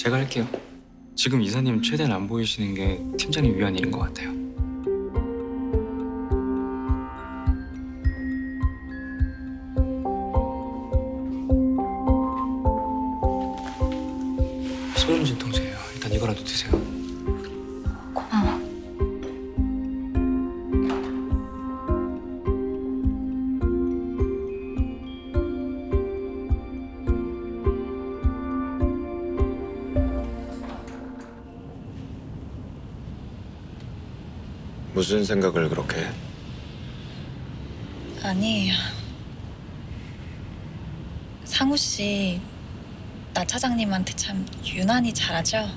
제가 할게요. 지금 이사님 최대한 안 보이시는 게 팀장님 위한 일인 것 같아요. 소름 진통제예요. 일단 이거라도 드세요. 무슨 생각을 그렇게 해? 아니에요. 상우 씨, 나 차장님한테 참 유난히 잘하죠?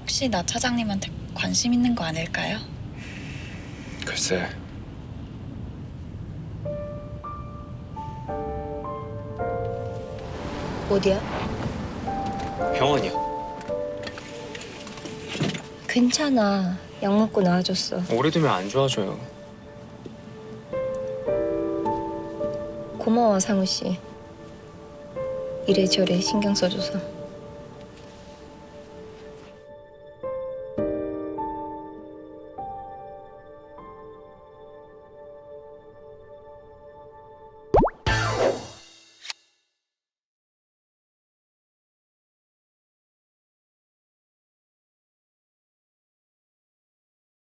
혹시 나 차장님한테 관심 있는 거 아닐까요? 글쎄 어디야? 병원이요. 괜찮아. 약 먹고 나아졌어. 오래 두면 안 좋아져요. 고마워 상우 씨. 이래저래 신경 써줘서.